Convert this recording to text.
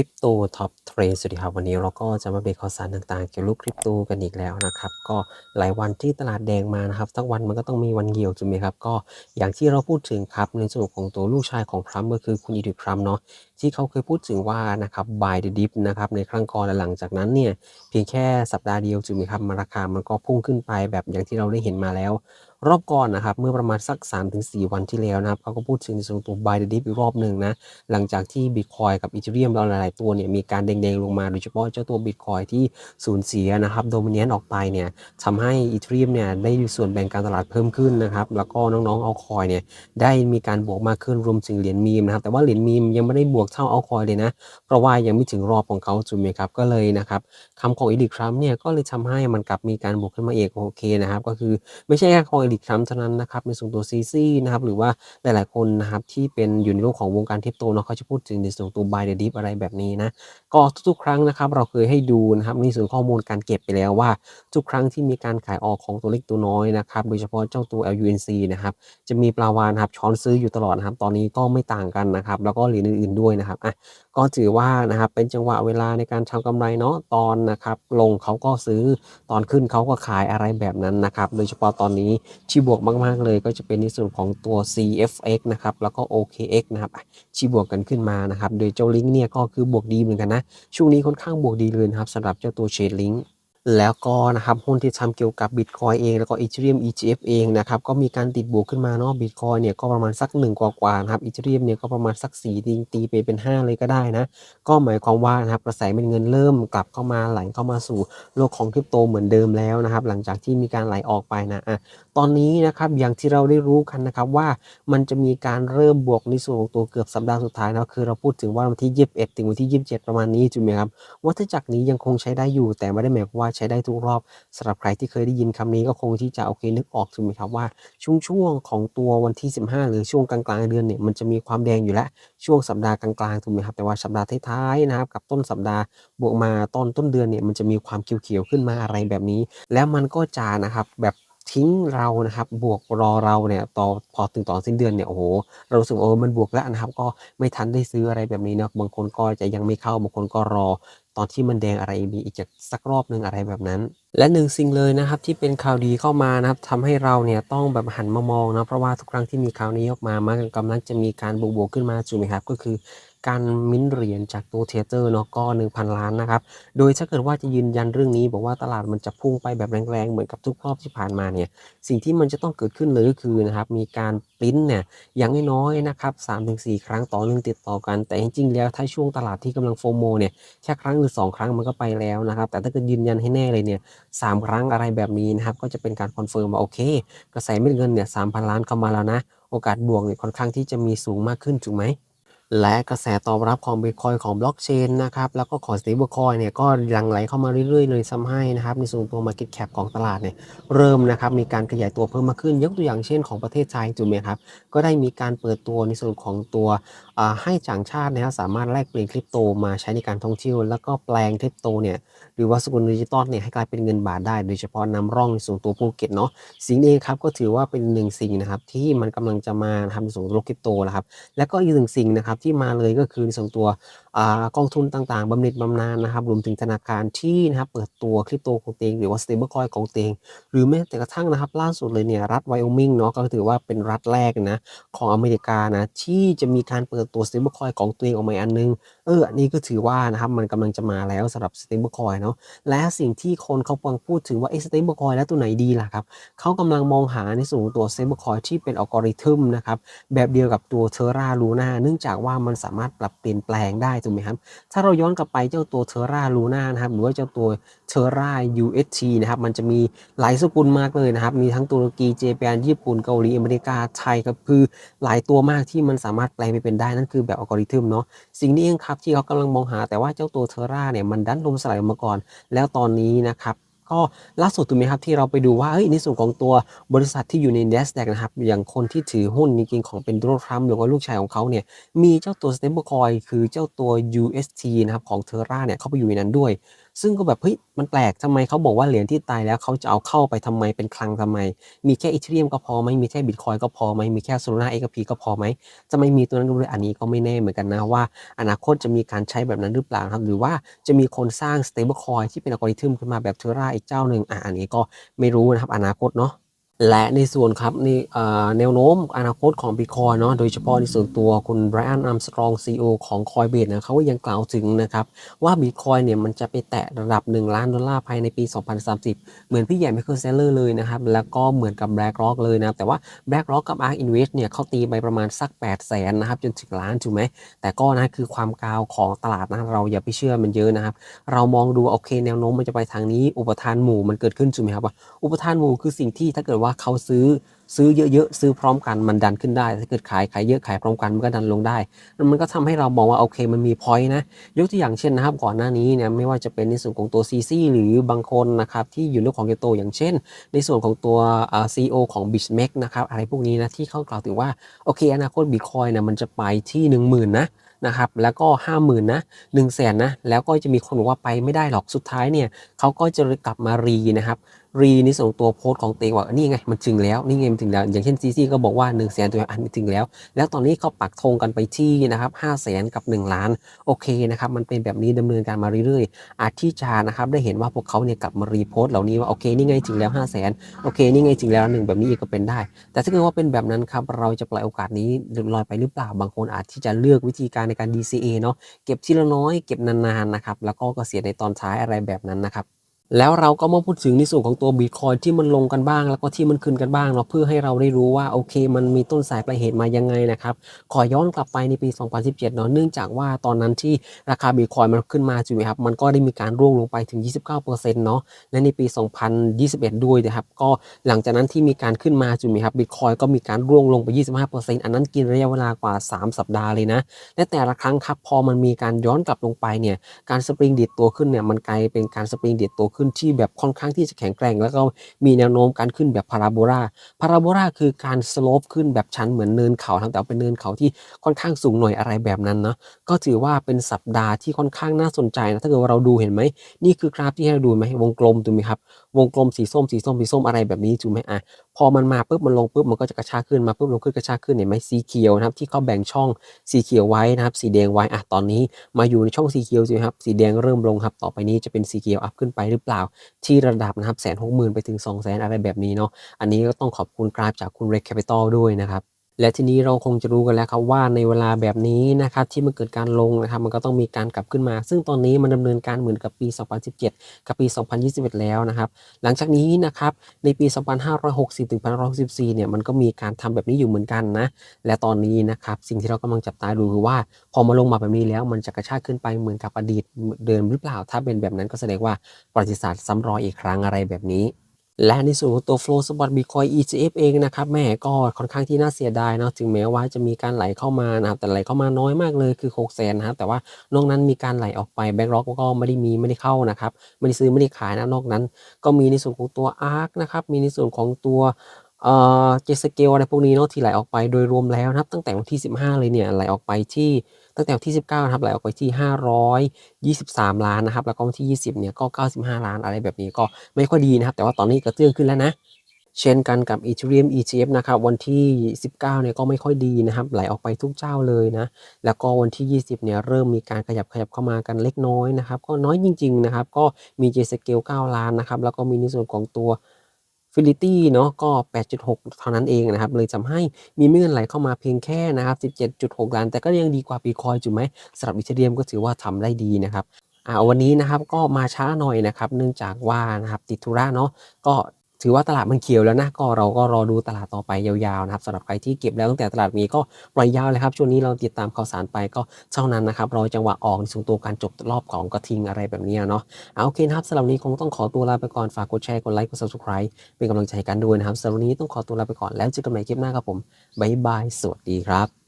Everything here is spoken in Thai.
ริปโตท็อปเทรดสวัสดีครับวันนี้เราก็จะมาเบรกข่าวสารต่างๆ เกี่ยวกับคริปโตกันอีกแล้วนะครับ ก็หลายวันที่ตลาดแดงมานะครับทั้งวันมันก็ต้องมีวันเหี่ยวใช่ไหมครับ ก็อย่างที่เราพูดถึงครับในส่วนของตัวลูกชายของทรัมป์ก็คือคุณอีดิทรัมป์เนาะที่เขาเคยพูดถึงว่านะครับ buy the dip นะครับในครั้งก่อนและหลังจากนั้นเนี่ยเพียงแค่สัปดาห์เดียวใช่ไหมครับมาราคามันก็พุ่งขึ้นไปแบบอย่างที่เราได้เห็นมาแล้ว รอบก่อนนะครับ เมื่อประมาณสัก 3-4 วันที่แล้วนะครับเขาก็พูดถึงในส่วนตัว buy the dip อีกรอบหนึ่งนะ หลังจากที่ Bitcoin กับ Ethereum เราหลาย ๆ ตัวเนี่ยมีการแดง ๆ ลงมาโดยเฉพาะเจ้าตัว Bitcoin ที่สูญเสียนะครับโดมิเนนต์ออกไปเนี่ยทำให้ Ethereum เนี่ยได้มีส่วนแบ่งการตลาดเพิ่มขึ้นนะครับ แล้วก็น้อง ๆ เอาคอยเนี่ยได้มีการบวกมากขึ้นรวมถึงเหรียญมีมนะครับแต่ว่าเหรียญมีมยังไม่ได้บวกเท่าเอาคอยเลยนะเพราะว่ายังไม่ถึงรอบของเขาถูกไหมครับก็เลยนะครับคำของอีดิทรัมเนี่ยก็เลยทำให้มันกลับมีการบวกขึ้นมาเอกโอเคนะครับก็คือไม่ใช่แค่ของอีดิทรัมเท่านั้นนะครับในส่วนตัวซีซีนะครับหรือว่าหลายๆคนนะครับที่เป็นอยู่ในโลกของวงการคริปโตเนาะเขาจะพูดถึงในส่วนตัว buy the dip อะไรแบบนี้นะก็ทุกๆ ครั้งนะครับเราเคยให้ดูนะครับในส่วนข้อมูลการเก็บไปแล้วว่า ทุกครั้งที่มีการขายออกของตัวเล็กตัวน้อยนะครับโดยเฉพาะเจ้าตัว LUNC นะครับจะมีปลาวานครับช้อนซื้ออยู่ตลอดนะครับตอนนี้ก็ไม่ต่างกันนะครับแล้วก็เหรียญอื่นๆด้วยนะครับอะก็ถือว่านะครับเป็นจังหวะเวลาในการทำกำไรเนาะตอนนะครับลงเขาก็ซื้อตอนขึ้นเขาก็ขายอะไรแบบนั้นนะครับ โดยเฉพาะตอนนี้ที่บวกมาก ๆ เลยก็จะเป็นในส่วนของตัว CFX นะครับแล้วก็ OKX นะครับที่บวกกันขึ้นมานะครับ โดยเจ้าลิงก์เนี่ยก็คือบวกดีเหมือนกันนะช่วงนี้ค่อนข้างบวกดีเลยนะครับสำหรับเจ้าตัวเชดลิง แล้วก็นะครับหุ้นที่ทำเกี่ยวกับ Bitcoin เอง แล้วก็ Ethereum ETF เองนะครับก็มีการติดบวกขึ้นมาเนาะ Bitcoin เนี่ยก็ประมาณสัก 1 กว่ากว่านะครับ Ethereum เนี่ยก็ประมาณสัก4ตีตีไปเป็น 5 เลยก็ได้นะ ก็หมายความว่านะครับกระแสเป็นเงินเริ่มกลับเข้ามาไหลเข้ามาสู่โลกของคริปโตเหมือนเดิมแล้วนะครับหลังจากที่มีการไหลออกไปนะอะ อนนี้นะครับอย่างที่เราได้รู้กันนะครับว่ามันจะมีการเริ่มบวกในส่วนของตัวเกือบสัปดาห์สุดท้ายนะคือเราพูดถึงว่าวันที่ 21 ถึงวันที่ 27 ประมาณนี้ถูกไหมครับวัฏจักรนี้ยังคงใช้ได้อยู่ แต่ไม่ได้หมายความว่าใช้ได้ทุกรอบสำหรับใครที่เคยได้ยินคำนี้ก็คงที่จะโอเคนึกออกถูกไหมครับว่าช่วงช่วงของตัววันที่ 15 หรือช่วงกลางๆเดือนเนี่ยมันจะมีความแดงอยู่แล้วช่วงสัปดาห์กลางๆถูกไหมครับแต่ว่าสัปดาห์ท้ายๆนะครับกับต้นสัปดาห์บวกมาตอนต้นเดือนเนี่ยมันจะมีความเขียวๆขึ้นมาอะไรแบบนี้ แล้วมันก็จะนะครับแบบ ทิ้งเรานะครับ บวกรอเราเนี่ยต่อพอถึงตอนสิ้นเดือนเนี่ยโอ้โหเรารู้สึกโอ้มันบวกแล้วนะครับ ก็ไม่ทันได้ซื้ออะไรแบบนี้นะบางคนก็จะยังไม่เข้าบางคนก็รอ ตอนที่มันแดงอะไรมีอีกจากสักรอบหนึ่งอะไรแบบนั้น และหนึ่งสิ่งเลยนะครับที่เป็นข่าวดีเข้ามานะครับทำให้เราเนี่ยต้องแบบหันมามองนะเพราะว่าทุกครั้งที่มีข่าวนี้ออกมามันกำลังจะมีการบวกๆขึ้นมาถูกไหมครับก็คือ การมิ้นเหรียญจากตัวเทเตอร์เนาะก็ 1,000 ล้านนะครับ โดยถ้าเกิดว่าจะยืนยันเรื่องนี้ บอกว่าตลาดมันจะพุ่งไปแบบแรงๆ เหมือนกับทุกรอบที่ผ่านมาเนี่ย สิ่งที่มันจะต้องเกิดขึ้นเลยก็คือนะครับ มีการปริ้นเนี่ยอย่างน้อยๆนะครับ3-4ครั้งต่อเนื่องติดต่อกัน แต่จริงๆแล้วถ้าช่วงตลาดที่กำลังโฟโมเนี่ยแค่ครั้งหรือ2ครั้งมันก็ไปแล้วนะครับ แต่ถ้าเกิดยืนยันให้แน่เลยเนี่ยสครั้งอะไรแบบนี้นะครับ ก็จะเป็นการคอนเฟิร์มว่าโอเค กระแสเม็ดเงินเนี่ย3,000ล้านเข้ามาแล้วนะ โอกาสบวกเนี่ยค่อนข้างที่จะมีสูงมากขึ้นถูกไหม และกระแสตอบรับของบิตคอยของบล็อกเชนนะครับแล้วก็ของสตีบิลคอยเนี่ยก็หลั่งไหลเข้ามาเรื่อยๆ เลยทำให้นะครับในส่วนตัว Market Cap ของตลาดเนี่ยเริ่มนะครับมีการขยายตัวเพิ่มมากขึ้น ยกตัวอย่างเช่นของประเทศไทยถูกไหมครับก็ได้มีการเปิดตัวในส่วนของตัวให้ต่างชาตินะครับสามารถแลกเปลี่ยนคริปโตมาใช้ในการท่องเที่ยวแล้วก็แปลงคริปโตเนี่ย รือว่าสกุลดิจิตอลเนี่ยให้กลายเป็นเงินบาทได้ โดยเฉพาะนำร่องในส่วนตัวภูเก็ตเนาะสิ่งนี้ครับก็ถือว่าเป็นหนึ่งสิ่งนะครับที่มันกำลังจะมาทำในส่วนโลกคริปโตนะครับแล้วก็อีกหนึ่งสิ่งนะครับที่มาเลยก็คือในส่วนตัวกองทุนต่างๆบำเหน็จบำนาญนะครับรวมถึงธนาคารที่นะครับเปิดตัวคริปโตของเตงหรือว่า stablecoin ของเตงหรือแม้แต่กระทั่งนะครับล่าสุดเลยเนี่ยรัฐไวโอมิงเนาะก็ถือว่าเป็นรัฐแรกนะของอเมริกานะที่จะมีการเปิดตัว stablecoin ของตัวเองออกมาอันนึง อออันนี้ก็ถือว่านะครับมันกำลังจะมาแล้วสำหรับ stablecoin เนาะและสิ่งที่คนเขากำลังพูดถึงว่าไอ้ stablecoin แล้วตัวไหนดีล่ะครับเขากำลังมองหาในส่วนของตัว stablecoin ที่เป็นอัลกอริทึมนะครับแบบเดียวกับตัว Terra Luna เนื่องจากว่ามันสามารถปรับเปลี่ยนแปลงได้ถูกไหมครับถ้าเราย้อนกลับไปเจ้าตัว Terra Luna นะครับหรือว่าเจ้าตัว Terra UST นะครับมันจะมีหลายสกุลมากเลยนะครับมีทั้งตุรกีเจแปนญี่ปุ่นเกาหลีอเมริกาไทยครับคือหลายตัวมากที่มันสามารถแปลงไปเป็นได้นั่นคือแบบอัลกอริทึมเนาะสิ่งนี้เองครับที่เขากำลังมองหาแต่ว่าเจ้าตัวเทอร่าเนี่ยมันดันลมสลายออกมาก่อน แล้วตอนนี้นะครับก็ล่าสุดถูกไหมครับที่เราไปดูว่าเฮ้ยในส่วนของตัวบริษัทที่อยู่ใน NASDAQ นะครับ อย่างคนที่ถือหุ้นจริงๆของเป็นโดนัลด์ทรัมป์หรือว่าลูกชายของเขาเนี่ยมีเจ้าตัว stablecoin คือเจ้าตัว UST นะครับของเทอร่าเนี่ยเข้าไปอยู่ในนั้นด้วยซึ่งก็แบบเฮ้ยมันแปลกทำไมเขาบอกว่าเหรียญที่ตายแล้วเขาจะเอาเข้าไปทำไมเป็นคลังทำไม มีแค่อีเทเรียมก็พอไหมมีแค่บิตคอยก็พอไหมมีแค่โซลาร์เอ็กพีก็พอไหมจะไม่มีตัวนั้นดูเลยอันนี้ก็ไม่แน่เหมือนกันนะว่า อนาคตจะมีการใช้แบบนั้นหรือเปล่าครับ หรือว่าจะมีคนสร้างสเตเบิลคอยที่เป็นอัลกอริทึมขึ้นมาแบบเทอร่าอีกเจ้าหนึ่งอะอันนี้ก็ไม่รู้นะครับอนาคตเนาะ และในส่วนครับนี่แนวโน้มอนาคตของ Bitcoin เนาะโดยเฉพาะในส่วนตัวคุณ Brian Armstrong CEO ของ Coinbase นะเขายังกล่าวถึงนะครับ ว่า Bitcoin เนี่ยมันจะไปแตะระดับ 1 ล้านดอลลาร์ภายในปี 2030 เหมือนพี่ใหญ่ Michael Saylor เลยนะครับ แล้วก็เหมือนกับ BlackRock เลยนะแต่ว่า BlackRock กับ ARK Invest เนี่ยเขาตีไปประมาณสัก 8 0 0แสนนะครับ จนถึงล้านถูกไหม แต่ก็นะคือความกาวของตลาดนะเราอย่าไปเชื่อมันเยอะนะครับเรามองดูโอเคแนวโน้มมันจะไปทางนี้อุปทานหมู่มันเกิดขึ้นถูกไหมครับว่าอุปทานหมู่คือสิ่งที่ถ้าเกิดว่าเขาซื้อซื้อเยอะๆซื้อพร้อมกันมันดันขึ้นได้ ถ้าเกิดขายขายเยอะขายพร้อมกันมันก็ดันลงได้ มันก็ทำให้เรามองว่าโอเคมันมีพอยต์นะ ยกตัวอย่างเช่นนะครับก่อนหน้านี้เนี่ยไม่ว่าจะเป็นในส่วนของตัวซีซีหรือบางคนนะครับที่อยู่ในของเกโตอย่างเช่น ในส่วนของตัวซีโอของ b i t m a x นะครับอะไรพวกนี้นะที่เขากล่าวถึงว่าโอเคอนาคตบิตคอยเนี่ยมันจะไปที่ 1 0,000นะนะครับแล้วก็ 50,000นะ1 0 0 0 0แสนนะแล้วก็จะมีคนบอกว่าไปไม่ได้หรอกสุดท้ายเนี่ยเขาก็จะกลับมารีนะครับ รีในส่วนตัวโพสต์ของเตงว่านี่ไงมันถึงแล้วนี่ไงมันถึงแล้ว อย่างเช่นซีซีก็บอกว่า1นึ่งแสนตัวอันถึงแล้ว แล้วตอนนี้เขาปักธงกันไปที่นะครับห้าแสนกับ 1 ล้าน โอเคนะครับมันเป็นแบบนี้ดำเนินการมาเรื่อยๆอาจที่จะนะครับได้เห็นว่าพวกเขาเนี่ยกลับมารีโพสต์เหล่านี้ว่าโอเคนี่ไงถึงแล้ว5 0 0แสนโอเคนี่ไงถึงแล้วหนึ่งแบบนี้อีกก็เป็นได้ แต่ถ้าเกิดว่าเป็นแบบนั้นครับเราจะปล่อยโอกาสนี้ลอยไปหรือเปล่าบางคนอาจที่จะเลือกวิธีการในการ DCA เนาะเก็บทีละน้อยเก็บนานๆนะครับแล้วก็เกษียณในตอนท้ายอะไรแบบนั้นนะครับ แล้วเราก็มาพูดถึงในส่วนของตัวบิตคอยที่มันลงกันบ้าง แล้วก็ที่มันขึ้นกันบ้างเนาะเพื่อให้เราได้รู้ว่าโอเค มันมีต้นสายปลายเหตุมายังไงนะครับ ขอย้อนกลับไปในปี 2017เนาะเนื่องจากว่าตอนนั้นที่ราคาบิตคอยมันขึ้นมาใช่ครับมันก็ได้มีการร่วงลงไปถึง 29%เนาะและในปี 2021 ด้วยนะครับก็หลังจากนั้นที่มีการขึ้นมาใช่ครับบิตคอยก็มีการร่วงลงไป 25%อันนั้นกินระยะเวลากว่า 3 สัปดาห์เลยนะและแต่ละครั้งครับพอมันมีการย้อนกลับลงไปเนี่ยการสปริงดีดตัวขึ้นเนี่ยมันกลายเป็นการสปริงดีดตัวขึ้นึ้นที่แบบค่อนข้างที่จะแข็งแกร่ง แล้วก็มีแนวโน้มการขึ้นแบบพาราโบลาพาราโบลาคือการสโลปขึ้นแบบชันเหมือนเนินเขาทำแต่เป็นเนินเขาที่ค่อนข้างสูงหน่อยอะไรแบบนั้นเนาะก็ถือว่าเป็นสัปดาห์ที่ค่อนข้างน่าสนใจนะถ้าเกิดว่าเราดูเห็นไหมนี่คือกราฟที่ให้เราดูไหมวงกลมถูกไหมครับวงกลมสีส้มสีส้มสีส้มอะไรแบบนี้ถูกไหมอะพอมันมาปุ๊บมันลงปุ๊บมันก็จะกระชากขึ้นมาปุ๊บลงขึ้นกระชากขึ้นเห็นไหมสีเขียวนะครับที่เขาแบ่งช่องสีเขียวไว้นะครับ สีแดงไว้อะตอนนี้มาอยู่ในช่องสีเขียวใช่ไหมครับสีแดงเริ่มลงครับต่อไปนี้จะเป็นสีเขียวอัพขึ้นไปหรือเปล่า ที่ระดับนะครับแสนหกหมื่นไปถึง2องแสนอะไรแบบนี้เนาะอันนี้ก็ต้องขอบคุณกราฟจากคุณ Red Capital ด้วยนะครับ และทีนี้เราคงจะรู้กันแล้วครับว่าในเวลาแบบนี้นะครับที่มันเกิดการลงนะครับมันก็ต้องมีการกลับขึ้นมา ซึ่งตอนนี้มันดำเนินการเหมือนกับปี 2017 กับปี 2021 แล้วนะครับ หลังจากนี้นะครับในปี 2560 ถึง2564 เนี่ยมันก็มีการทำแบบนี้อยู่เหมือนกันนะ และตอนนี้นะครับสิ่งที่เรากำลังจับตาดูคือว่า พอมาลงมาแบบนี้แล้วมันจะกระชากขึ้นไปเหมือนกับอดีตเดิมหรือเปล่า ถ้าเป็นแบบนั้นก็แสดงว่าประวัติศาสตร์ซ้ำรอยอีกครั้งอะไรแบบนี้ และในส่วนของตัว Flow Spot Bitcoin ETF เองนะครับแม่ก็ค่อนข้างที่น่าเสียดายเนาะถึงแม้ว่าจะมีการไหลเข้ามานะครับแต่ไหลเข้ามาน้อยมากเลยคือ6แสนนะครับแต่ว่านอกนั้นมีการไหลออกไปแบ็กล็อกก็ไม่ได้มีไม่ได้เข้านะครับไม่ได้ซื้อไม่ได้ขายนะนอกนั้น ก็มีในส่วนของตัว ARK นะครับมีในส่วนของตัวเอ่อเจสเกลอะไรพวกนี้เนาะที่ไหลออกไปโดยรวมแล้วนะครับตั้งแต่วันที่ 15 เลยเนี่ยไหลออกไปที่ ตั้งแต่วันที่ 19นะครับไหลออกไปที่ 523 ล้านนะครับ แล้วก็วันที่ 20 เนี่ยก็ 95 ล้านอะไรแบบนี้ก็ไม่ค่อยดีนะครับ แต่ว่าตอนนี้กระเตื้องขึ้นแล้วนะเช่นกันกับ Ethereum ETF นะครับวันที่ 19เนี่ยก็ไม่ค่อยดีนะครับ ไหลออกไปทุกเจ้าเลยนะ แล้วก็วันที่ 20เนี่ยเริ่มมีการขยับขยับเข้ามากันเล็กน้อยนะครับ ก็น้อยจริง ๆ นะครับ ก็มี J Scale 9 ล้านนะครับ แล้วก็มีในส่วนของตัว Liquidity เนาะก็ 8.6 เท่านั้นเองนะครับ เลยทำให้มีเงื่อนไหลเข้ามาเพียงแค่นะครับ 17.6 ล้าน แต่ก็ยังดีกว่าปีคอยจุไหมสำหรับอีเทเรียมก็ถือว่าทำได้ดีนะครับอ่าวันนี้นะครับก็มาช้าหน่อยนะครับ เนื่องจากว่านะครับติดธุระเนาะก็ ถือว่าตลาดมันเขียวแล้วนะก็เราก็รอดูตลาดต่อไปยาวๆนะครับสำหรับใครที่เก็บแล้วตั้งแต่ตลาดมีก็ปล่อยยาวเลยครับ ช่วงนี้เราติดตามข่าวสารไปก็เท่านั้นนะครับรอจังหวะออกในส่วนตัวการจบรอบของกระทิงอะไรแบบนี้เนาะเอาโอเคนะครับสำหรับนี้คงต้องขอตัวลาไปก่อนฝากกดแชร์กดไลค์กด subscribe เป็นกำลังใจกันด้วยนะครับสำหรับนนี้ต้องขอตัวลาไปก่อนแล้วเจอกันใหม่คลิปหน้าครับผมบ๊ายบายสวัสดีครับ